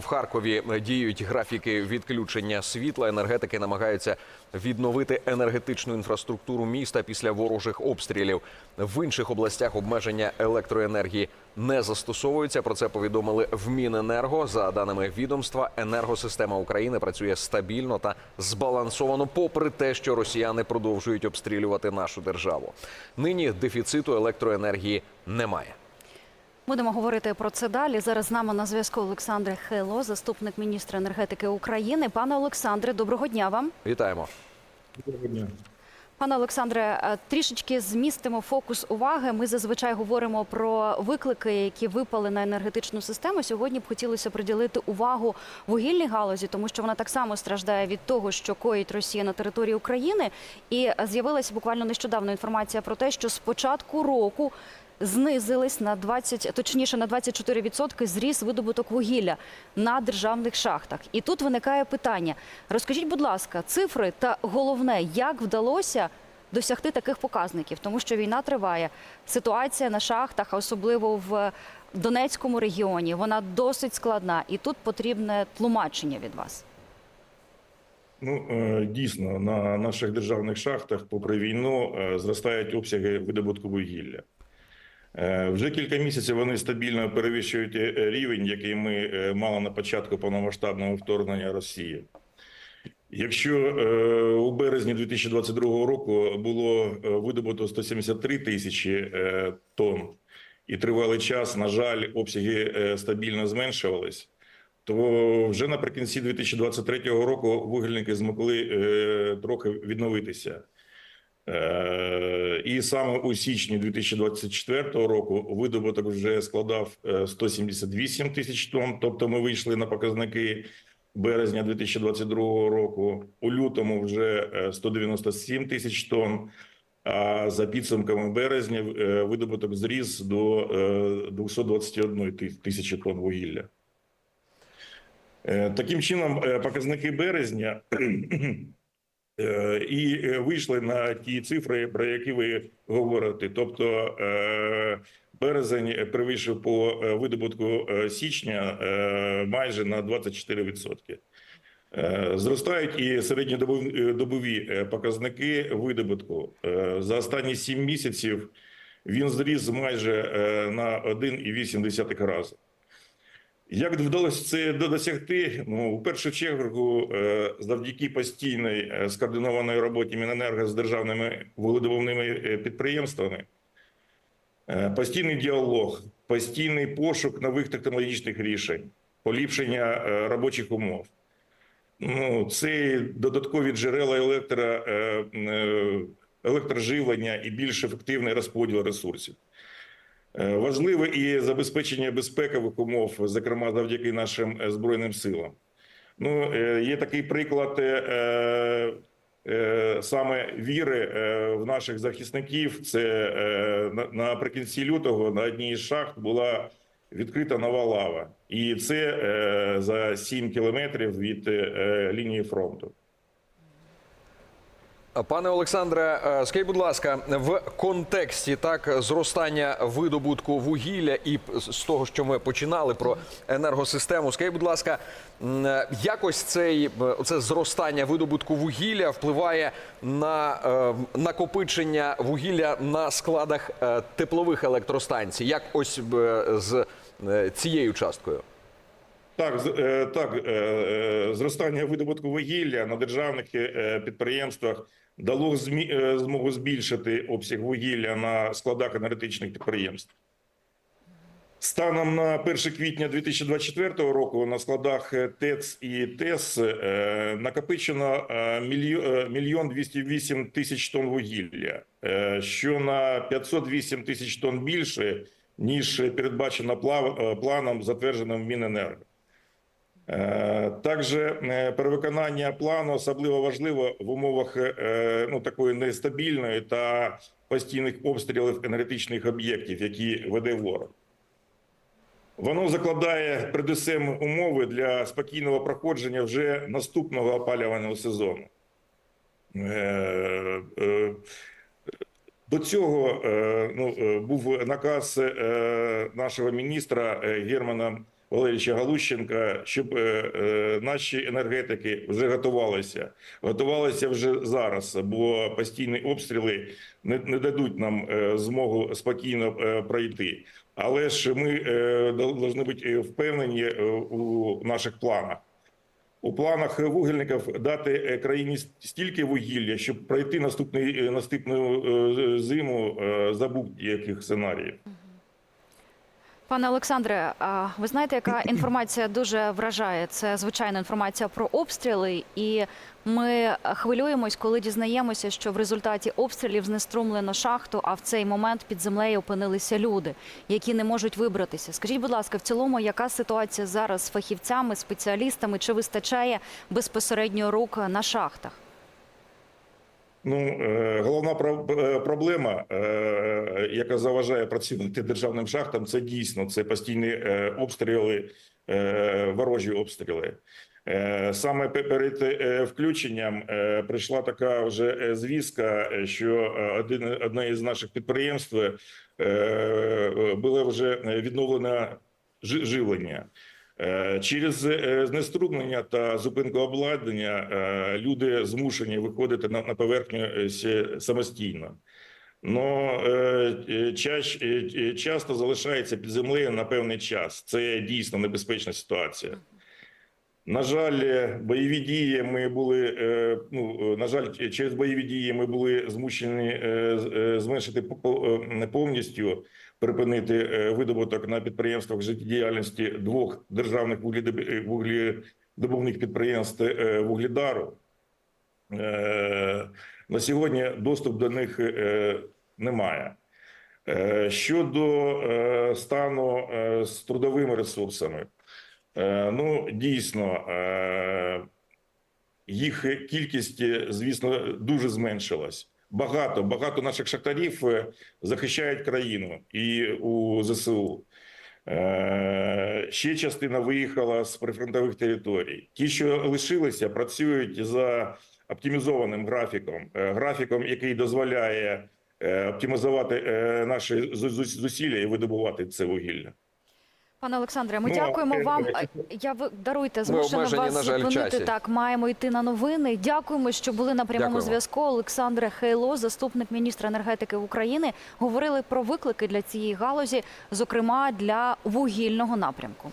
В Харкові діють графіки відключення світла. Енергетики намагаються відновити енергетичну інфраструктуру міста після ворожих обстрілів. В інших областях обмеження електроенергії не застосовуються. Про це повідомили в Міненерго. За даними відомства, енергосистема України працює стабільно та збалансовано, попри те, що росіяни продовжують обстрілювати нашу державу. Нині дефіциту електроенергії немає. Будемо говорити про це далі. Зараз з нами на зв'язку Олександр Хело, заступник міністра енергетики України. Пане Олександре, доброго дня вам. Вітаємо. Доброго дня. Пане Олександре, е, трішечки змістимо фокус уваги. Ми зазвичай говоримо про виклики, які випали на енергетичну систему. Сьогодні б хотілося приділити увагу вугільній галузі, тому що вона так само страждає від того, що коїть Росія на території України. І е, з'явилася буквально нещодавно інформація про те, що з початку року знизились на 20, точніше на 24% зріс видобуток вугілля на державних шахтах. І тут виникає питання: розкажіть, будь ласка, цифри та головне, як вдалося досягти таких показників, тому що війна триває. Ситуація на шахтах, особливо в Донецькому регіоні, вона досить складна, і тут потрібне тлумачення від вас. Ну е, дійсно на наших державних шахтах, попри війну, е, зростають обсяги видобутку вугілля. Е, Вже кілька місяців вони стабільно перевищують е, рівень, який ми е, мали на початку повномасштабного вторгнення Росії. Якщо у березні 2022 року було видобуто 173 тисячі тонн, і тривалий час, на жаль, обсяги стабільно зменшувались, то вже наприкінці 2023 року вугільники змогли трохи відновитися. Е, І саме у січні 2024 року видобуток вже складав е, 178 тисяч тонн. Тобто ми вийшли на показники березня 2022 року. У лютому вже е, 197 тисяч тонн. А за підсумками березня е, видобуток зріс до е, 221 тисячі тонн вугілля. Е, Таким чином, е, показники березня е, і е, вийшли на ті цифри, про які ви говорите. Тобто е, березень перевищив по е, видобутку е, січня е, майже на 24%. Е, Зростають і середньодобові е, показники видобутку. Е, За останні 7 місяців він зріс майже е, на 1,8 рази. Як вдалося це досягти? Ну, у першу чергу, е, завдяки постійної е, скоординованої роботі Міненерго з державними вугледобувними е, підприємствами, постійний діалог, постійний пошук нових технологічних рішень, поліпшення робочих умов. Ну, це додаткові джерела електро, електроживлення і більш ефективний розподіл ресурсів. Е, Важливе і забезпечення безпекових умов, зокрема завдяки нашим е, збройним силам. Ну, е, є такий приклад саме віри в наших захисників. Це наприкінці лютого на одній із шахт була відкрита нова лава, і це за 7 кілометрів від лінії фронту. Пане Олександре, е, скажіть, будь ласка, в контексті так зростання видобутку вугілля і з того, що ми починали про енергосистему, скажіть, будь ласка, е, якось цей е, це зростання видобутку вугілля впливає на накопичення вугілля на складах теплових електростанцій? Як ось з цією часткою? Так, е, так, е, е, зростання видобутку вугілля на державних підприємствах дало змогу збільшити обсяг вугілля на складах енергетичних підприємств. Станом на 1 квітня 2024 року на складах ТЕЦ і ТЕС накопичено мільйо- мільйон 208 тисяч тонн вугілля, що на 508 тисяч тонн більше, ніж передбачено планом, затвердженим Міненерго. Е, Також е, перевиконання плану особливо важливо в умовах е, ну, такої нестабільної та постійних обстрілів енергетичних об'єктів, які веде ворог. Воно закладає передусім умови для спокійного проходження вже наступного опалювального сезону. До цього ну, був наказ нашого міністра Германа Валерійовича Галущенка, щоб е, е, наші енергетики вже готувалися. Готувалися вже зараз, бо постійні обстріли не, не дадуть нам е, змогу спокійно пройти. Але ж ми повинні бути впевнені у наших планах. У планах вугільників дати країні стільки вугілля, щоб пройти наступний наступну зиму за будь-яких сценаріїв. Пане Олександре, ви знаєте, яка інформація дуже вражає? Це звичайна інформація про обстріли, і ми хвилюємось, коли дізнаємося, що в результаті обстрілів знеструмлено шахту, а в цей момент під землею опинилися люди, які не можуть вибратися. Скажіть, будь ласка, в цілому, яка ситуація зараз з фахівцями, спеціалістами? Чи вистачає безпосередньо рук на шахтах? Ну, е, головна е, проблема, е, яка заважає працювати державним шахтам, це дійсно це постійні обстріли, ворожі обстріли. Саме перед включенням прийшла така вже звістка, що один одне із наших підприємств було вже відновлено живлення. Е, Через е, знеструмлення та зупинку обладнання е, люди змушені виходити на, поверхню самостійно. Но часто залишається під землею на певний час. Це дійсно небезпечна ситуація. На жаль, е, бойові дії ми були. е, Ну на жаль, через бойові дії ми були змушені е, е, зменшити по- по- е, повністю припинити е, видобуток на підприємствах життєдіяльності двох державних вугледоб- е, вугледобувних підприємств е, вугледару. Е, На сьогодні доступ до них е, немає. Е, Щодо е, стану е, з трудовими ресурсами, е, ну дійсно е, їх кількість, е, звісно, дуже зменшилась. Багато багато наших шахтарів е, захищають країну і у ЗСУ. Е, Ще частина виїхала з прифронтових територій. Ті, що лишилися, працюють за оптимізованим графіком, е, графіком, який дозволяє е, оптимізувати е, наші зу- зу- зусилля і видобувати це вугілля. Пане Олександре, ми Ну, дякуємо е, вам. е, Я ви даруйте, змушена вас на жаль, зупинити. часі. Так, маємо йти на новини. Дякуємо, що були на прямому Дякуємо. зв'язку. Олександре Хейло, заступник міністра енергетики України, говорили про виклики для цієї галузі, зокрема для вугільного напрямку.